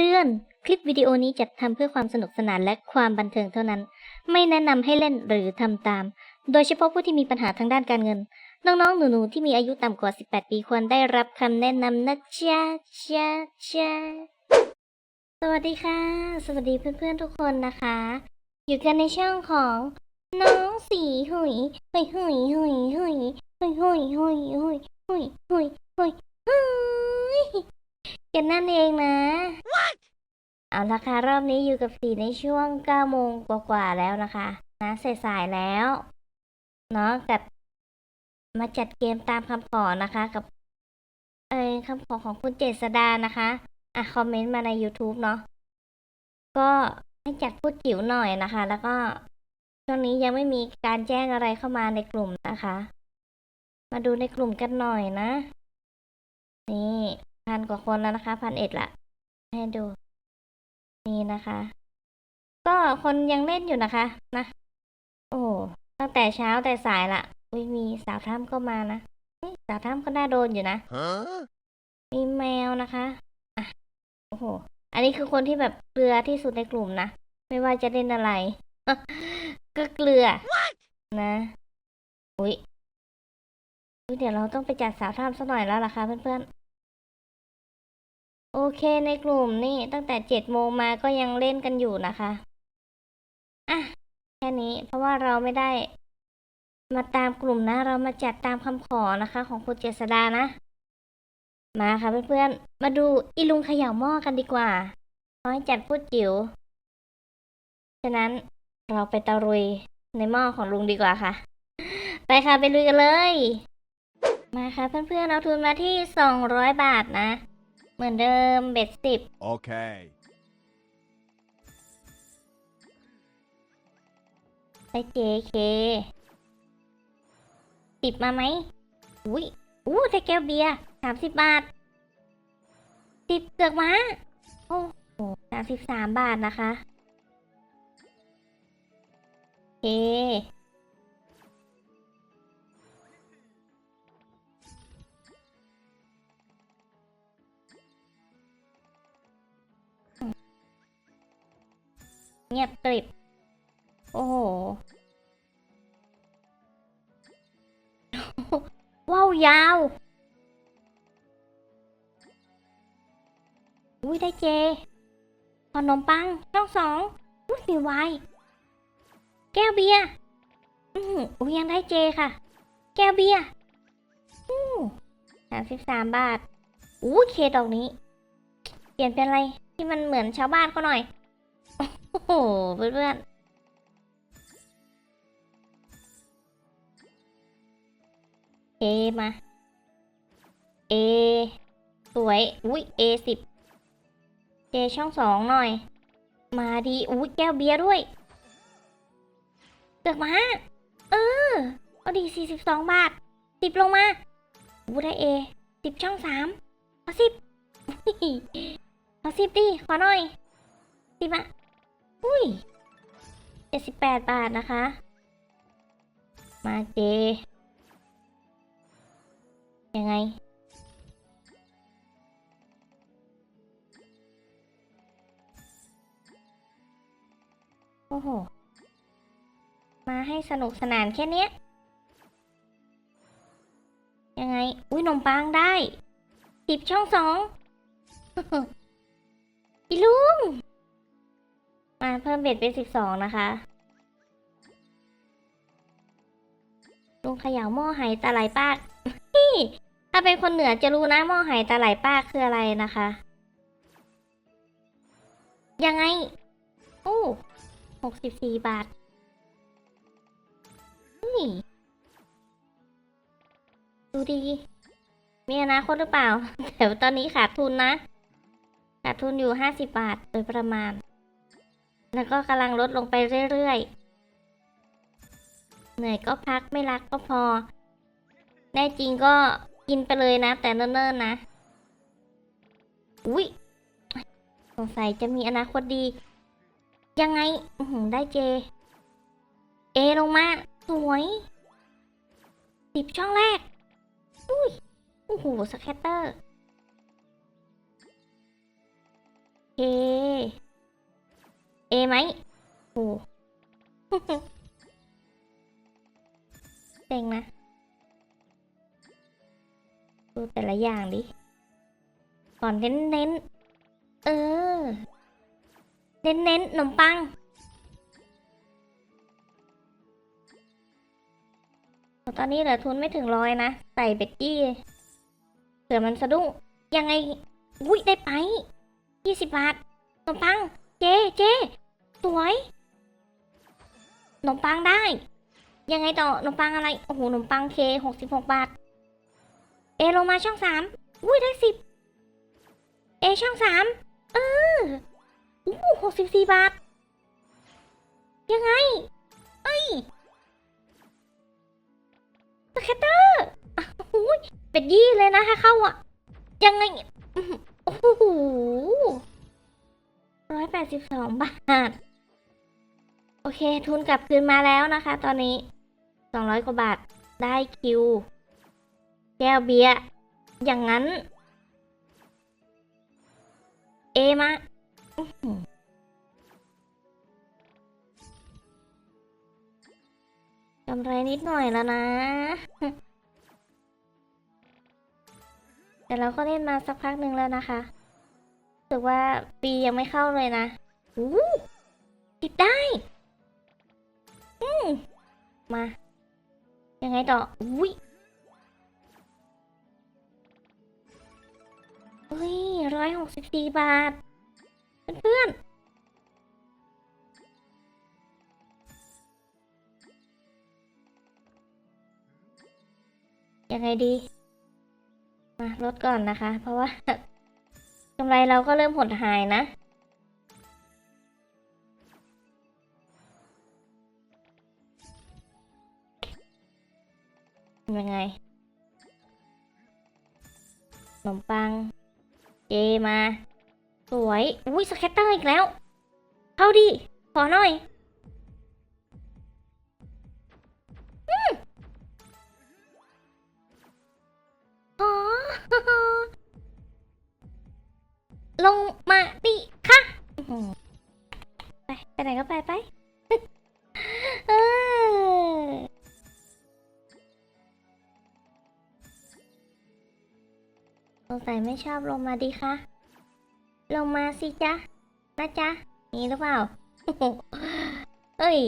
เตือน คลิปวิดีโอนี้จัดทำเพื่อความสนุกสนานและความบันเทิงเท่านั้น ไม่แนะนำให้เล่นหรือทำตาม โดยเฉพาะผู้ที่มีปัญหาทางด้านการเงิน น้องๆ หนูๆ ที่มีอายุต่ำกว่า 18 ปีควรได้รับคำแนะนำนะจ๊ะจ๊ะจ๊ะสวัสดีค่ะ สวัสดีเพื่อนๆ ทุกคนนะคะ อยู่กันในช่องของน้องสีหุยหุยหุยหุยหุยหุยหุยหุยหุยหุยหุยหุย กันนั่นเองนะเอาละค่ะรอบนี้อยู่กับสีในช่วง9โมงกว่าๆแล้วนะคะ นะสายๆแล้วเนาะกับมาจัดเกมตามคำขอนะคะ กับ เอยคำขอของคุณเจษดานะคะ อะ คอมเมนต์มาใน YouTube เนาะก็ให้จัดพูดจิ๋วหน่อยนะคะ แล้วก็ช่วงนี้ยังไม่มีการแจ้งอะไรเข้ามาในกลุ่มนะคะ มาดูในกลุ่มกันหน่อยนะ นี่ พันกว่าคนแล้วนะคะพันเอ็ดละให้ดู นี่นะคะ ก็คนยังเล่นอยู่นะคะ นะ โอ้ตั้งแต่เช้าแต่สายละอุ้ยมีสาวถ้ำก็มานะนี่สาวถ้ำก็น่าโดนอยู่นะ Huh? มีแมวนะคะอะโอ้โห อันนี้คือคนที่แบบเกลือที่สุดในกลุ่มนะ ไม่ว่าจะเล่นอะไร ก็เกลือ นะ อุ้ยอุ๊ยเดี๋ยวเราต้องไปจัดสาวถ้ำสักหน่อยแล้วล่ะค่ะเพื่อนๆ โอเคในกลุ่มนี่ตั้งแต่เจ็ดโมงมาก็ยังเล่นกันอยู่นะคะอะแค่นี้เพราะว่าเราไม่ได้ มาตามกลุ่มนะ เรามาจัดตามคำขอนะคะ ของคุณเจษดานะ มาค่ะเพื่อนๆมาดูอีลุงเขย่าหม้อกันดีกว่าน้อยจัดพูดจิ๋วฉะนั้นเราไปตะรุยในหม้อของลุงดีกว่าค่ะ ไปค่ะไปลุยกันเลย มาค่ะเพื่อนๆเอาทุนมาที่สองร้อยบาทนะ เหมือนเดิมเบ็ดสิบ Okay. ไปเจเคติดมาไหมอุ้ยอู้ได้แก้วเบียร์สามสิบบาทติดเกือกม้าโอ้โหสามสิบสามบาทนะคะโอเค เงียบกริบ โอ้โหว้าวยาว อุ้ยได้เจ ขนมปังช่องสองอุ้ยมีไวน์แก้วเบียร์อืออุ้ยยังได้เจค่ะ แก้วเบียร์อู้สามสิบสามบาทอู้เคดอกนี้ เปลี่ยนเป็นอะไรที่มันเหมือนชาวบ้านเขาหน่อย โอ้โห เพื่อนเอมาเอสวย อุ้ยเอสิบเจช่องสองหน่อย มาดี อุ้ยแก้วเบียร์ด้วยเกือกมาเออ เอาดีสี่สิบสองบาทสิบลงมาอู้ได้เอสิบช่องสามเอาสิบเอาสิบดิ ขอหน่อยสิบอะ อุ้ยเจ็ดสิบแปดบาทนะคะ มาเจ ยังไง โอ้โห มาให้สนุกสนานแค่เนี้ย ยังไง อุ้ยนมปังได้สิบช่องสองอีลุง มาเพิ่มเบ็ดเป็นสิบสองนะคะ ลุงเขย่าหม้อไหตาไหลปากนี่ถ้าเป็นคนเหนือจะรู้นะหม้อไหตาไหลปากคืออะไรนะคะ ยังไง โอ้หกสิบสี่บาท นี่ ดูดี มีอนาคตหรือเปล่าแต่ตอนนี้ขาดทุนนะ ขาดทุนอยู่ห้าสิบบาทโดยประมาณ แล้วก็กำลังลดลงไปเรื่อยๆ เหนื่อยก็พักไม่รักก็พอ แน่จริงก็กินไปเลยนะ แต่เนิ่นๆนะ อุ้ยสงสัยจะมีอนาคตดี ยังไงได้เจ เอลงมา สวยสิบช่องแรก อุ้ย โอ้โห สแคตเตอร์เค เอไหมโอ้เจ๋งนะดูแต่ละอย่างดิก่อนเน้นเน้นๆเออ เน้นเน้นๆขนมปัง ตอนนี้เหลือทุนไม่ถึงร้อยนะ ใส่เบ็ดกี้เผื่อมันสะดุ้งยังไง อุ้ยได้ไปยี่สิบบาทขนมปัง เจเจสวยขนมปังได้ ยังไงต่อขนมปังอะไร โอ้โหขนมปังเคหกสิบหกบาท เอลงมาช่องสามอุ้ยได้สิบเอช่องสามเอออู้หกสิบสี่บาท ยังไง เอ้ยสแคตเตอร์อ้หูยเป็นยี่เลยนะถ้าเข้าอะ ยังไง โอ้โห ร้อยแปดสิบสองบาท โอเค ทุนกลับคืนมาแล้วนะคะ ตอนนี้สองร้อยกว่าบาทได้คิว แก้วเบียร์อย่างนั้น เอมาอื้อหือกำไรนิดหน่อยแล้วนะ แต่เราก็เล่นมาสักพักหนึ่งแล้วนะคะ สึกว่าปียังไม่เข้าเลยนะอู้ติดได้ อืมมา ยังไงต่อ อุ้ยเฮ้ยร้อยหกสิบสี่บาท เพื่อนๆยังไงดี มาลดก่อนนะคะ เพราะว่า กำไรเราก็เริ่มหดหายนะ ยังไง ขนมปัง เจมา สวย อุ้ยสเก็ตเตอร์อีกแล้ว เข้าดิ ขอหน่อย ไปไปไหนก็ไปไปเออสงสัยไม่ชอบลงมาดีคะ ลงมาสิจ๊ะ นะจ๊ะ นี่หรือเปล่า เอ้ย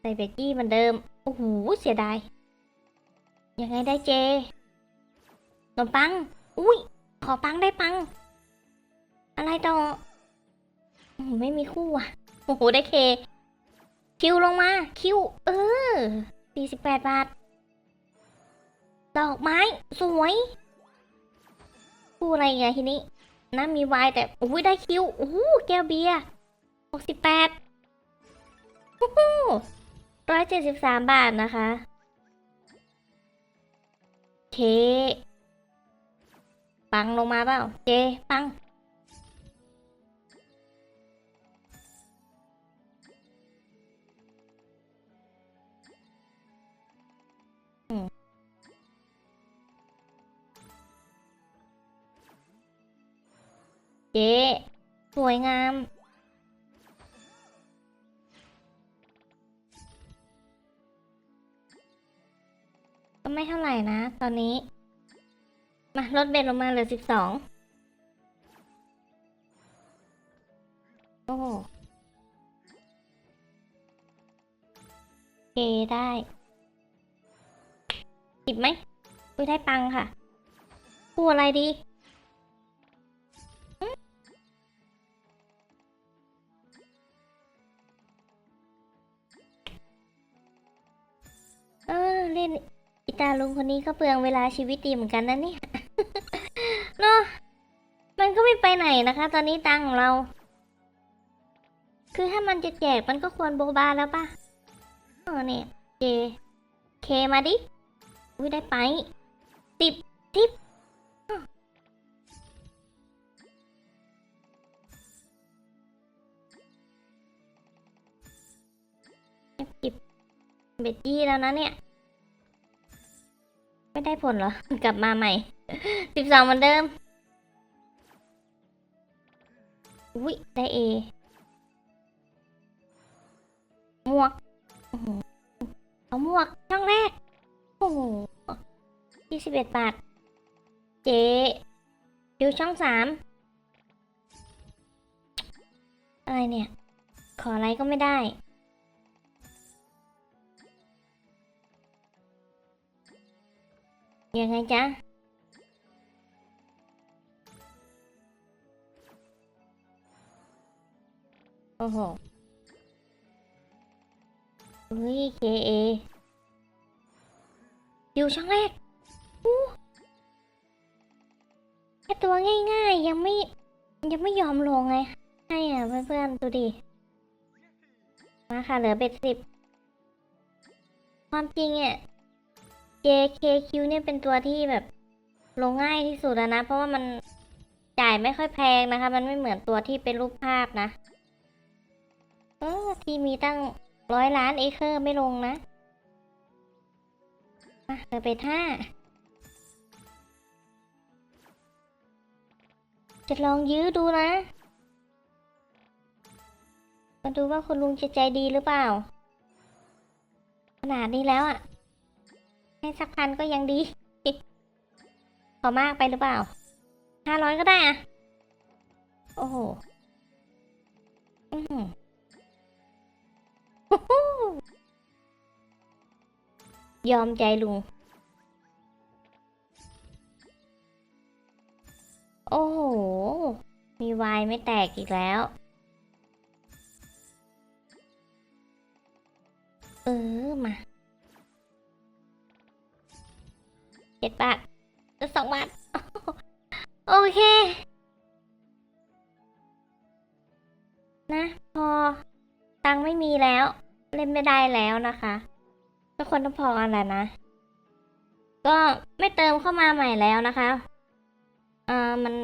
ใส่เบกกี้เหมือนเดิม โอ้โห เสียดาย ยังไงได้เจขนมปัง อุ้ย ขอปังได้ปัง อะไรต่ออื้อหือไม่มีคู่อะ โอ้โห ได้เค คิวลงมา คิว เออสี่สิบแปดบาท ดอกไม้ สวย คู่อะไรอีกอะทีนี้น้ำมีวายแต่ อุ้ย ได้คิวโอ้โหแก้วเบียร์หกสิบแปดโอ้โหร้อยเจ็ดสิบสามบาทนะคะ เค ปังลงมาเปล่า เจ ปัง เจ สวยงามก็ไม่เท่าไหร่นะ ตอนนี้ มาลดเบ็ดลงมาเหลือสิบสองโอ้โอเคได้ติดไหมอุ้ยได้ปังค่ะพูดอะไรดีเออเล่นอีตาลุงคนนี้ก็เปลืองเวลาชีวิตดีเหมือนกันนะเนี่ย ไหนนะคะ ตอนนี้ตังของเรา คือถ้ามันจะแจกมันก็ควรโบบาแล้วป่ะเออเนี่ยเจเคมาดิอุ้ยได้ไปติบติบเก็บเบ็ดจี้แล้วนะเนี่ย ไม่ได้ผลเหรอ กลับมาใหม่สิบสองเหมือนเดิม อุ้ยได้เอหมวกอื้อหือเอาหมวกช่องแรก โอ้โหยี่สิบเอ็ดบาท เจดูช่องสามอะไรเนี่ย ขออะไรก็ไม่ได้ ยังไงจ๊ะ โอ้โห เฮ้ย KA อยู่ช่องแรกแค่ตัวง่ายๆ ยังไม่ ยังไม่ยอมลงไง ให้อะเพื่อนๆ ดูดิ มาค่ะ เหลือเบ็ดสิบ ความจริงอะ JKQ เนี่ยเป็นตัวที่แบบ ลงง่ายที่สุดแล้วนะ เพราะว่ามันจ่ายไม่ค่อยแพงนะคะ มันไม่เหมือนตัวที่เป็นรูปภาพนะ เออที่มีตั้งร้อยล้านเอเคอร์ไม่ลงนะมาเลือเบ็ดห้าจะลองยื้อดูนะ มาดูว่าคุณลุงจะใจดีหรือเปล่า ขนาดนี้แล้วอะ ให้สักพันก็ยังดี ขอมากไปหรือเปล่า ห้าร้อยก็ได้อะโอ้โห อือหือ ยอมใจลุง โอ้โห มีวายไม่แตกอีกแล้ว เออ มา เจ็ดบาทหรือสองบาท โอเค นะ พอ ตังไม่มีแล้ว เล่นไม่ได้แล้วนะคะ ทุกคนต้องพอกันแหละนะ ก็ไม่เติมเข้ามาใหม่แล้วนะคะ เอ่อมัน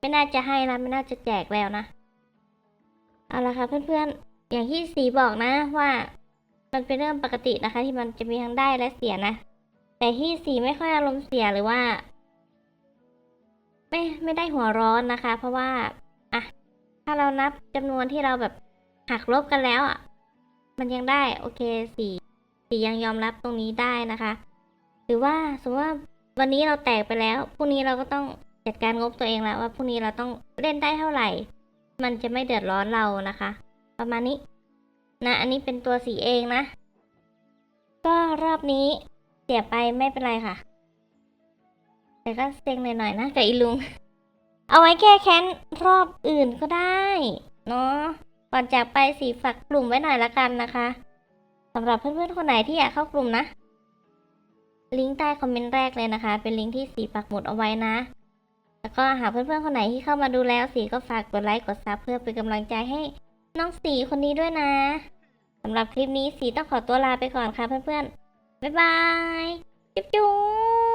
ไม่น่าจะให้แล้วไม่น่าจะแจกแล้วนะ เอาละค่ะเพื่อนๆ อย่างที่สีบอกนะว่ามันเป็นเรื่องปกตินะคะ ที่มันจะมีทั้งได้และเสียนะ แต่ที่สีไม่ค่อยอารมณ์เสียหรือว่า ไม่ไม่ได้หัวร้อนนะคะ เพราะว่าอะถ้าเรานับจำนวนที่เราแบบหักลบกันแล้วอะ มันยังได้โอเคสีสียังยอมรับตรงนี้ได้นะคะ หรือว่าสมมติว่าวันนี้เราแตกไปแล้วพรุ่งนี้เราก็ต้องจัดการงบตัวเองแล้วว่าพรุ่งนี้เราต้องเล่นได้เท่าไหร่ มันจะไม่เดือดร้อนเรานะคะ ประมาณนี้นะอันนี้เป็นตัวสีเองนะ ก็รอบนี้เสียไปไม่เป็นไรค่ะ แต่ก็เซ็งหน่อยๆนะกับอีลุง เอาไว้แก้แค้นรอบอื่นก็ได้ เนาะ ก่อนจากไปสีฝากกลุ่มไว้หน่อยละกันนะคะสำหรับเพื่อนๆคนไหนที่อยากเข้ากลุ่มนะ ลิงก์ใต้คอมเมนต์แรกเลยนะคะ เป็นลิงก์ที่สีปักหมุดเอาไว้นะ แล้วก็หากเพื่อนๆคนไหนที่เข้ามาดูแล้วสีก็ฝากกดไลค์กดซับเพื่อเป็นกำลังใจให้น้องสีคนนี้ด้วยนะสำหรับคลิปนี้สีต้องขอตัวลาไปก่อนค่ะเพื่อนๆบ๊ายบายจุ๊บจุ๊บ